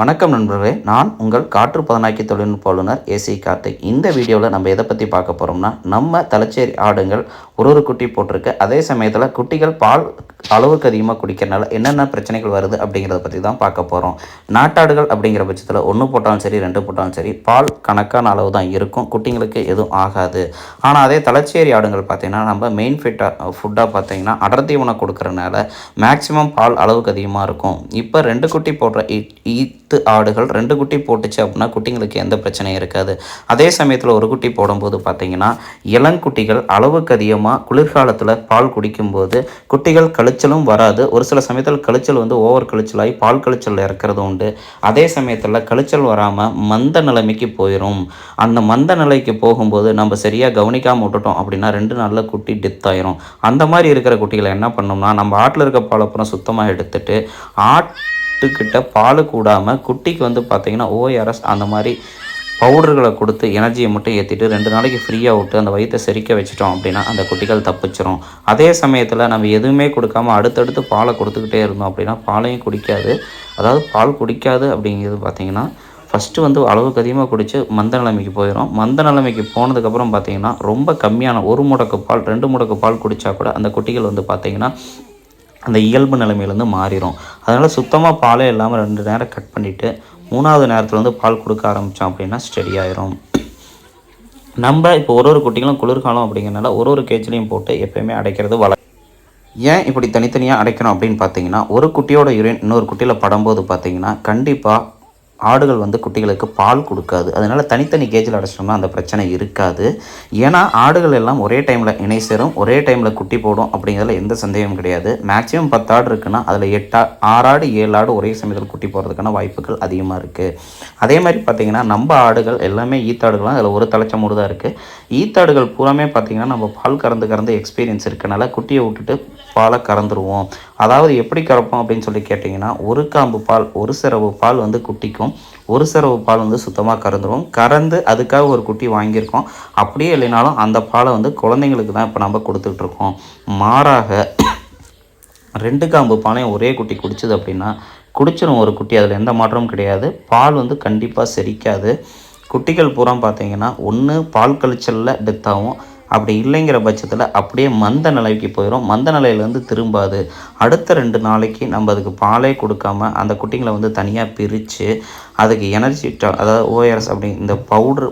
வணக்கம் நண்பர்களே நான் உங்கள் காற்று பதனாக்கி தொழில்நுட்ப ஆளுநர் ஏசி கார்த்திக். இந்த வீடியோவில் நம்ம எதை பற்றி பார்க்க போகிறோம்னா நம்ம தலைச்சேரி ஆடுங்கள் ஒரு ஒரு குட்டி போட்டிருக்கு. அதே சமயத்தில் குட்டிகள் பால் அளவுக்கு அதிகமாக குடிக்கிறனால என்னென்ன பிரச்சனைகள் வருது அப்படிங்கிறத பற்றி தான் பார்க்க போகிறோம் நாட்டாடுகள் அப்படிங்கிற பட்சத்தில் ஒன்று போட்டாலும் சரி ரெண்டு போட்டாலும் சரி பால் கணக்கான அளவு தான் இருக்கும். குட்டிங்களுக்கு எதுவும் ஆகாது. ஆனால் அதே தலைச்சேரி ஆடுங்கள் பார்த்திங்கன்னா நம்ம மெயின் ஃபிட்டாக ஃபுட்டாக பார்த்திங்கன்னா அடர் தீவனம் கொடுக்கறனால மேக்ஸிமம் பால் அளவுக்கு அதிகமாக இருக்கும். இப்போ ரெண்டு குட்டி போடுற பத்து ஆடுகள் ரெண்டு குட்டி போட்டுச்சு அப்படின்னா குட்டிங்களுக்கு எந்த பிரச்சனையும் இருக்காது. அதே சமயத்தில் ஒரு குட்டி போடும்போது பார்த்தீங்கன்னா இளங்குட்டிகள் அளவுக்கு அதிகமாக குளிர்காலத்தில் பால் குடிக்கும்போது குட்டிகள் கழிச்சலும் வராது. ஒரு சில சமயத்தில் கழிச்சல் வந்து ஓவர் கழிச்சலாகி பால் கழிச்சல் இறக்கிறது உண்டு. அதே சமயத்தில் கழிச்சல் வராமல் மந்த நிலைமைக்கு போயிடும் அந்த மந்த நிலைக்கு போகும்போது நம்ம சரியாக கவனிக்காமல் விட்டுட்டோம் அப்படின்னா ரெண்டு நாளில் குட்டி டெத் ஆயிரும். அந்த மாதிரி இருக்கிற குட்டிகளை என்ன பண்ணோம்னா நம்ம ஆட்டில் இருக்க பால் அப்புறம் சுத்தமாக எடுத்துட்டு ஆட்டுக்கிட்ட பால் கூடாமல் குட்டிக்கு வந்து பார்த்தீங்கன்னா ஓஆர்எஸ் அந்த மாதிரி பவுடர்களை கொடுத்து எனர்ஜியை மட்டும் ஏற்றிட்டு ரெண்டு நாளைக்கு ஃப்ரீயாக விட்டு அந்த வயிற்றை செரிக்க வச்சிட்டோம் அப்படின்னா அந்த குட்டிகள் தப்பிச்சிரும். அதே சமயத்தில் நம்ம எதுவுமே கொடுக்காம அடுத்தடுத்து பாலை கொடுத்துக்கிட்டே இருந்தோம் அப்படின்னா பாலையும் குடிக்காது. அதாவது பால் குடிக்காது அப்படிங்கிறது பார்த்தீங்கன்னா ஃபஸ்ட்டு வந்து அளவுக்கு அதிகமாக குடித்து மந்த நிலைமைக்கு போயிடும் மந்த நிலைமைக்கு போனதுக்கப்புறம் பார்த்தீங்கன்னா ரொம்ப கம்மியான ஒரு முடக்கு பால் ரெண்டு முடக்கு பால் குடித்தா கூட அந்த குட்டிகள் வந்து பார்த்திங்கன்னா அந்த இயல்பு நிலைமையிலேருந்து மாறிடும் அதனால் சுத்தமாக பாலே இல்லாமல் ரெண்டு நேரம் கட் பண்ணிவிட்டு மூணாவது நேரத்தில் வந்து பால் கொடுக்க ஆரம்பித்தோம் அப்படின்னா ஸ்டெடி ஆயிரும். நம்ம இப்போ ஒரு ஒரு குட்டிகளும் குளிர்காலம் அப்படிங்கிறனால ஒரு ஒரு கேஜ்லேயும் போட்டு எப்பயுமே அடைக்கிறது வள ஏன் இப்படி தனித்தனியாக அடைக்கணும் அப்படின்னு பார்த்தீங்கன்னா ஒரு குட்டியோட யூரின் இன்னொரு குட்டியில் படும்போது பார்த்தீங்கன்னா கண்டிப்பாக ஆடுகள் வந்து குட்டிகளுக்கு பால் கொடுக்காது. அதனால் தனித்தனி கேஜில் அடைச்சிட்டோம்னா அந்த பிரச்சனை இருக்காது. ஏன்னா ஆடுகள் எல்லாம் ஒரே டைமில் இணை சேரும் ஒரே டைமில் குட்டி போடும் அப்படிங்கிறதுல எந்த சந்தேகமும் கிடையாது. மேக்ஸிமம் பத்து ஆடு இருக்குன்னா அதில் எட்டா ஆறு ஆடு ஏழு ஆடு ஒரே சமயத்தில் குட்டி போகிறதுக்கான வாய்ப்புகள் அதிகமாக இருக்குது அதே மாதிரி பார்த்திங்கன்னா நம்ம ஆடுகள் எல்லாமே ஈத்தாடுகள்லாம் அதில் ஒரு தலைச்சமூடு தான் இருக்குது ஈத்தாடுகள் பூராமே பார்த்திங்கன்னா நம்ம பால் கறந்து கறந்து எக்ஸ்பீரியன்ஸ் இருக்கனால குட்டியை விட்டுட்டு பாலை கறந்துருவோம். அதாவது எப்படி கறப்போம் அப்படின்னு சொல்லி கேட்டிங்கன்னா ஒரு காம்பு பால் ஒரு சிரவு பால் வந்து குட்டிக்கும் ஒரு சரவு பால் வந்து சுத்தமாக கறந்துடும் கறந்து அதுக்காக ஒரு குட்டி வாங்கியிருக்கோம். அப்படியே இல்லைனாலும் அந்த பாலை வந்து குழந்தைங்களுக்கு தான் இப்போ நம்ம கொடுத்துட்ருக்கோம் மாறாக ரெண்டு காம்பு பாலையும் ஒரே குட்டி குடிச்சது அப்படின்னா குடிச்சிரும் ஒரு குட்டி அதில் எந்த மாற்றமும் கிடையாது. பால் வந்து கண்டிப்பாக செரிக்காது. குட்டிகள் பூரா பார்த்தீங்கன்னா ஒன்று பால் கழிச்சலில் டெத் ஆகும். அப்படி இல்லைங்கிற பட்சத்தில் அப்படியே மந்த நிலைக்கு போயிடும் மந்த நிலையிலேருந்து திரும்பாது. அடுத்த ரெண்டு நாளைக்கு நம்ம அதுக்கு பாலே கொடுக்காம அந்த குட்டிங்களை வந்து தனியாக பிரித்து அதுக்கு எனர்ஜி அதாவது ஓஆர்எஸ் அப்படி இந்த பவுட்ரு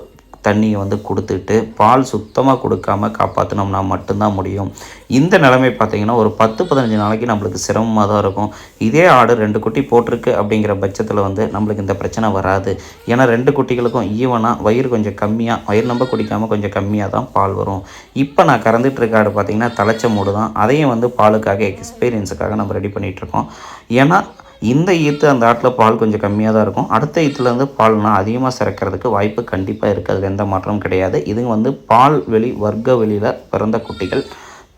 தண்ணியை வந்து கொடுத்துட்டு பால் சுத்தமாக கொடுக்காம காப்பாற்றினோம்னா மட்டும்தான் முடியும். இந்த நிலைமை பார்த்தீங்கன்னா ஒரு பத்து பதினஞ்சு நாளைக்கு நம்மளுக்கு சிரமமாக தான் இருக்கும். இதே ஆடு ரெண்டு குட்டி போட்டிருக்கு அப்படிங்கிற பட்சத்தில் வந்து நம்மளுக்கு இந்த பிரச்சனை வராது. ஏன்னா ரெண்டு குட்டிகளுக்கும் ஈவனாக வயிறு கொஞ்சம் கம்மியாக வயிறு நம்ப குடிக்காமல் கொஞ்சம் கம்மியாக தான் பால் வரும். இப்போ நான் கறந்துட்டுருக்க ஆடு பார்த்தீங்கன்னா தலைச்ச மூடு தான். அதையும் வந்து பாலுக்காக எக்ஸ்பீரியன்ஸுக்காக நம்ம ரெடி பண்ணிகிட்ருக்கோம் ஏன்னா இந்த ஈத்து அந்த ஆட்டில் பால் கொஞ்சம் கம்மியாக தான் இருக்கும். அடுத்த ஈத்துலேருந்து பால்னா அதிகமாக சிறக்கிறதுக்கு வாய்ப்பு கண்டிப்பாக இருக்குது அதில் எந்த மாற்றமும் கிடையாது. இதுங்க வந்து பால் வெளி வர்க்க வெளியில் பிறந்த குட்டிகள்.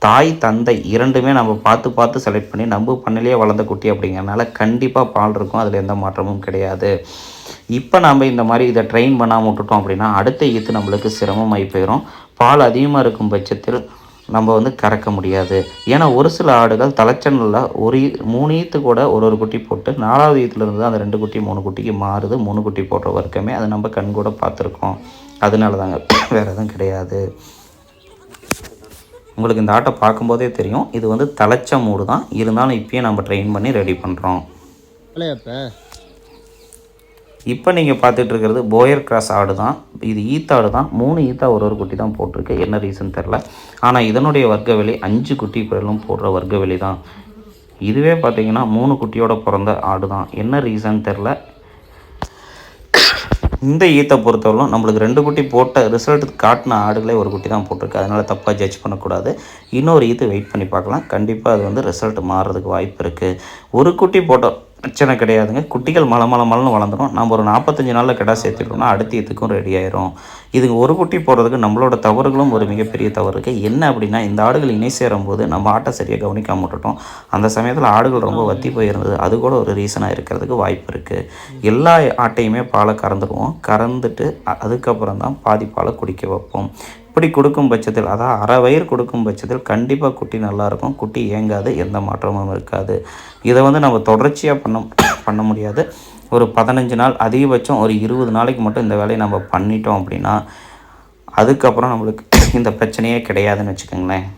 தாய் தந்தை இரண்டுமே நம்ம பார்த்து பார்த்து செலக்ட் பண்ணி நம்ம பண்ணலையே வளர்ந்த குட்டி அப்படிங்கிறனால கண்டிப்பாக பால் இருக்கும். அதில் எந்த மாற்றமும் கிடையாது. இப்போ நம்ம இந்த மாதிரி இதை ட்ரெயின் பண்ணாமல் விட்டுட்டோம் அப்படின்னா அடுத்த ஈத்து நம்மளுக்கு சிரமமாகி போயிடும் பால் அதிகமாக இருக்கும் பட்சத்தில் நம்ம வந்து கறக்க முடியாது. ஏன்னா ஒரு சில ஆடுகள் தலைச்சனில் ஒரு மூணு ஈத்து கூட ஒரு ஒரு குட்டி போட்டு நாலாவது ஈத்துலேருந்து அந்த ரெண்டு குட்டி மூணு குட்டிக்கு மாறுது. மூணு குட்டி போடுற வர்க்கமே அதை நம்ம கண் கூட பார்த்துருக்கோம். அதனால தாங்க வேறு எதுவும் கிடையாது. உங்களுக்கு இந்த ஆட்டை பார்க்கும்போதே தெரியும். இது வந்து தலைச்ச மூடு தான். இருந்தாலும் இப்போயே நம்ம ட்ரெயின் பண்ணி ரெடி பண்ணுறோம் இல்லையாப்ப இப்போ நீங்கள் பார்த்துட்ருக்கிறது போயர் கிராஸ் ஆடு தான். இது ஈத்தாடு தான். மூணு ஈத்தா ஒரு ஒரு குட்டி தான் போட்டிருக்கு. என்ன ரீசன் தெரில ஆனால் இதனுடைய வர்க்க வெளி அஞ்சு குட்டி பிறலும் போடுற வர்க்க வெளி தான். இதுவே பார்த்திங்கன்னா மூணு குட்டியோட பிறந்த ஆடு தான். என்ன ரீசன் தெரில இந்த ஈத்தை பொறுத்தவரைக்கும் நம்மளுக்கு ரெண்டு குட்டி போட்ட ரிசல்ட் காட்டின ஆடுகளே ஒரு குட்டி தான் போட்டிருக்கு. அதனால் தப்பாக ஜட்ஜ் பண்ணக்கூடாது. இன்னொரு ஈத்து வெயிட் பண்ணி பார்க்கலாம். கண்டிப்பாக அது வந்து ரிசல்ட் மாறுறதுக்கு வாய்ப்பு இருக்குது ஒரு குட்டி போட்ட பிரச்சனை கிடையாதுங்க. குட்டிகள் மலை மலை மலன்னு வளர்ந்துடும் நம்ம ஒரு நாற்பத்தஞ்சு நாளில் கிடா சேர்த்துட்டோம்னா அடுத்த இதுக்கும் ரெடி ஆயிரும். இதுங்க ஒரு குட்டி போடுறதுக்கு நம்மளோட தவறுகளும் ஒரு மிகப்பெரிய தவறு இருக்குது என்ன அப்படின்னா இந்த ஆடுகள் இணை சேரும்போது நம்ம ஆட்டை சரியாக கவனிக்காம விட்டுட்டோம். அந்த சமயத்தில் ஆடுகள் ரொம்ப வத்தி போயிருந்தது. அது கூட ஒரு ரீசனாக இருக்கிறதுக்கு வாய்ப்பு இருக்குது எல்லா ஆட்டையுமே பாலை கறந்துடுவோம் கறந்துட்டு அதுக்கப்புறம் தான் பாதி பாலை குடிக்க வைப்போம். இப்படி கொடுக்கும் பட்சத்தில் அதாவது அரை வயிறு கொடுக்கும் பட்சத்தில் கண்டிப்பாக குட்டி நல்லாயிருக்கும் குட்டி ஏங்காது எந்த மாற்றமும் இருக்காது. இதை வந்து நம்ம தொடர்ச்சியாக பண்ண பண்ண முடியாது. ஒரு பதினஞ்சு நாள் அதிகபட்சம் ஒரு இருபது நாளைக்கு மட்டும் இந்த வேலையை நம்ம பண்ணிட்டோம் அப்படின்னா அதுக்கப்புறம் நம்மளுக்கு இந்த பிரச்சனையே கிடையாதுன்னு வச்சுக்கோங்களேன்.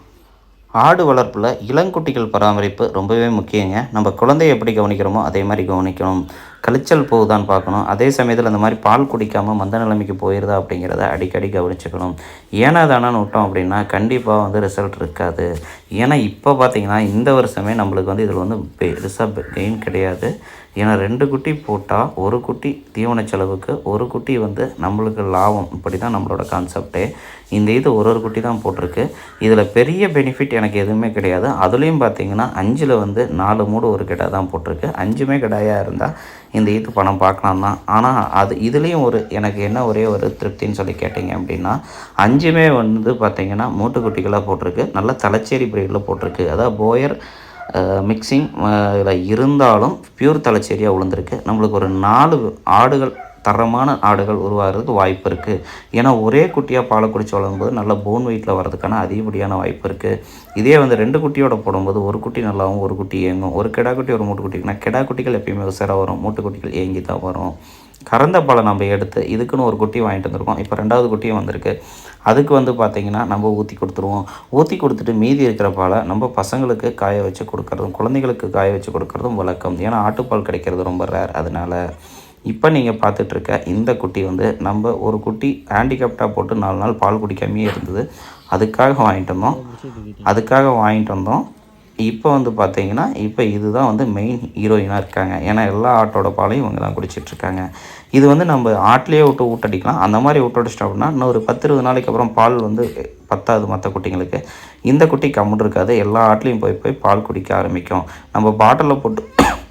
ஆடு வளர்ப்பில் இளங்குட்டிகள் பராமரிப்பு ரொம்பவே முக்கியங்க. நம்ம குழந்தைய எப்படி கவனிக்கிறோமோ அதே மாதிரி கவனிக்கணும். கழிச்சல் போகுதான்னு பார்க்கணும். அதே சமயத்தில் இந்த மாதிரி பால் குடிக்காமல் மந்த நிலைமைக்கு போயிடுதா அப்படிங்கிறத அடிக்கடி கவனிச்சுக்கணும். ஏன்னா தானான்னு விட்டோம் அப்படின்னா கண்டிப்பாக வந்து ரிசல்ட் இருக்காது. ஏன்னா இப்போ பார்த்தீங்கன்னா இந்த வருஷமே நம்மளுக்கு வந்து இதில் வந்து பெருசாக கெயின் கிடையாது. ஏன்னா ரெண்டு குட்டி போட்டால் ஒரு குட்டி தீவன செலவுக்கு ஒரு குட்டி வந்து நம்மளுக்கு லாபம். இப்படி தான் நம்மளோட கான்செப்டே இந்த இது ஒரு ஒரு குட்டி தான் போட்டிருக்கு. இதில் பெரிய பெனிஃபிட் எனக்கு எதுவுமே கிடையாது. அதுலேயும் பார்த்தீங்கன்னா அஞ்சில் வந்து நாலு மூடு ஒரு கிடா தான் போட்டிருக்கு. அஞ்சுமே கிடாயாக இருந்தால் இந்த ஈத்து பணம் பார்க்கலாம் தான். ஆனால் அது இதுலேயும் ஒரு எனக்கு என்ன ஒரே ஒரு திருப்தின்னு சொல்லி கேட்டிங்க அப்படின்னா அஞ்சுமே வந்து பார்த்திங்கன்னா மூட்டுக்குட்டிகளாக போட்டிருக்கு. நல்ல தலைச்சேரி பிரீடில் போட்டிருக்கு. அதாவது போயர் மிக்சிங் இதில் இருந்தாலும் பியூர் தலைச்சேரியாக உளுந்திருக்கு. நம்மளுக்கு ஒரு நாலு ஆடுகள் தரமான ஆடுகள் உருவாகிறதுக்கு வாய்ப்பு இருக்குது ஏன்னா ஒரே குட்டியாக பாலை குடிச்சு வளரும்போது நல்ல போன் வெயிட்டில் வர்றதுக்கான அதிகப்படியான வாய்ப்பு இருக்குது இதே வந்து ரெண்டு குட்டியோட போடும்போது ஒரு குட்டி நல்லாவும் ஒரு குட்டி ஏங்கும் ஒரு கிடா குட்டி ஒரு மூட்டு குட்டினா கிடா குட்டிகள் எப்பயுமே உசராக வரும். மூட்டு குட்டிகள் ஏங்கி தான் வரும். கறந்த பாலை நம்ம எடுத்து இதுக்குன்னு ஒரு குட்டி வாங்கிட்டு வந்திருக்கோம். இப்போ ரெண்டாவது குட்டியும் வந்திருக்கு. அதுக்கு வந்து பார்த்திங்கன்னா நம்ம ஊற்றி கொடுத்துருவோம். ஊற்றி கொடுத்துட்டு மீதி இருக்கிற பாலை நம்ம பசங்களுக்கு காய வச்சு கொடுக்குறதும் குழந்தைகளுக்கு காய வச்சு கொடுக்குறதும் வழக்கம். ஏன்னா ஆட்டுப்பால் கிடைக்கிறது ரொம்ப ரேர் அதனால் இப்போ நீங்கள் பார்த்துட்ருக்க இந்த குட்டி வந்து நம்ம ஒரு குட்டி ஹேண்டிகேப்டாக போட்டு நாலு நாள் பால் குடிக்காமையே இருந்தது. அதுக்காக வாங்கிட்டு வந்தோம். அதுக்காக வாங்கிட்டு வந்தோம். இப்போ வந்து பார்த்தீங்கன்னா இப்போ இதுதான் வந்து மெயின் ஹீரோயினாக இருக்காங்க. ஏன்னா எல்லா ஆட்டோட பாலையும் இவங்க தான் குடிச்சிட்ருக்காங்க. இது வந்து நம்ம ஆட்டிலேயே விட்டு ஊட்டடிக்கலாம். அந்த மாதிரி விட்டு அப்படின்னா இன்னும் ஒரு பத்து இருபது நாளைக்கு அப்புறம் பால் வந்து பத்தாது மற்ற குட்டிங்களுக்கு. இந்த குட்டி கம்முன்னு இருக்காது. எல்லா ஆட்லேயும் போய் போய் பால் குடிக்க ஆரம்பிக்கும். நம்ம பாட்டிலில் போட்டு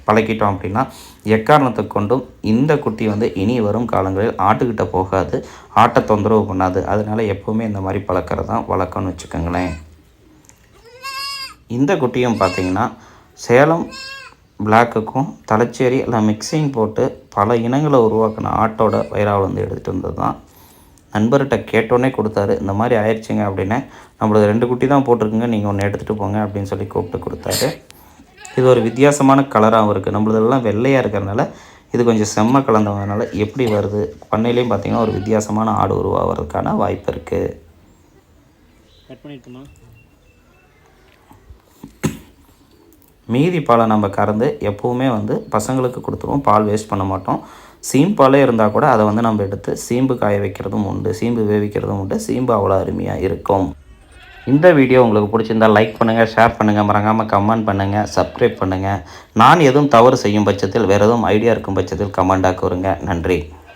பழக்கிட்டோம் அப்படின்னா எக்காரணத்தை கொண்டும் இந்த குட்டி வந்து இனி வரும் காலங்களில் ஆட்டுக்கிட்ட போகாது. ஆட்டை தொந்தரவு பண்ணாது. அதனால் எப்போவுமே இந்த மாதிரி பழக்கிறது தான் வழக்கம்னு வச்சுக்கோங்களேன். இந்த குட்டியும் பார்த்தீங்கன்னா சேலம் பிளாக்குக்கும் தலைச்சேரி எல்லாம் மிக்சிங் போட்டு பல இனங்களை உருவாக்கின ஆட்டோட வயிறாவில் வந்து எடுத்துகிட்டு வந்தது தான் நண்பர்கிட்ட கேட்டோன்னே கொடுத்தாரு இந்த மாதிரி ஆயிடுச்சுங்க அப்படின்னு. நம்மளது ரெண்டு குட்டி தான் போட்டிருக்குங்க நீங்கள் ஒன்று எடுத்துகிட்டு போங்க அப்படின்னு சொல்லி கூப்பிட்டு கொடுத்தாரு. இது ஒரு வித்தியாசமான கலராகவும் இருக்குது நம்மளதெல்லாம் வெள்ளையாக இருக்கிறதுனால இது கொஞ்சம் செம்ம கலந்ததுனால எப்படி வருது? பண்ணையிலையும் பார்த்திங்கன்னா ஒரு வித்தியாசமான ஆடு உருவாகிறதுக்கான வாய்ப்பு இருக்குது கட் பண்ணிட்டுமா மீதி பாலை நம்ம கறந்து எப்போவுமே வந்து பசங்களுக்கு கொடுத்துருவோம். பால் வேஸ்ட் பண்ண மாட்டோம். சீம்பாலே இருந்தால் கூட அதை வந்து நம்ம எடுத்து சீம்பு காய வைக்கிறதும் உண்டு. சீம்பு வேவிக்கிறதும் உண்டு. சீம்பு அவ்வளோ அருமையாக இருக்கும். இந்த வீடியோ உங்களுக்கு பிடிச்சிருந்தால் லைக் பண்ணுங்கள் ஷேர் பண்ணுங்கள் மறக்காமல் கமெண்ட் பண்ணுங்கள் சப்ஸ்கிரைப் பண்ணுங்கள் நான் எதுவும் தவறு செய்யும் பட்சத்தில் வேறு எதுவும் ஐடியா இருக்கும் பட்சத்தில் கமெண்டாக கூறுங்க. நன்றி.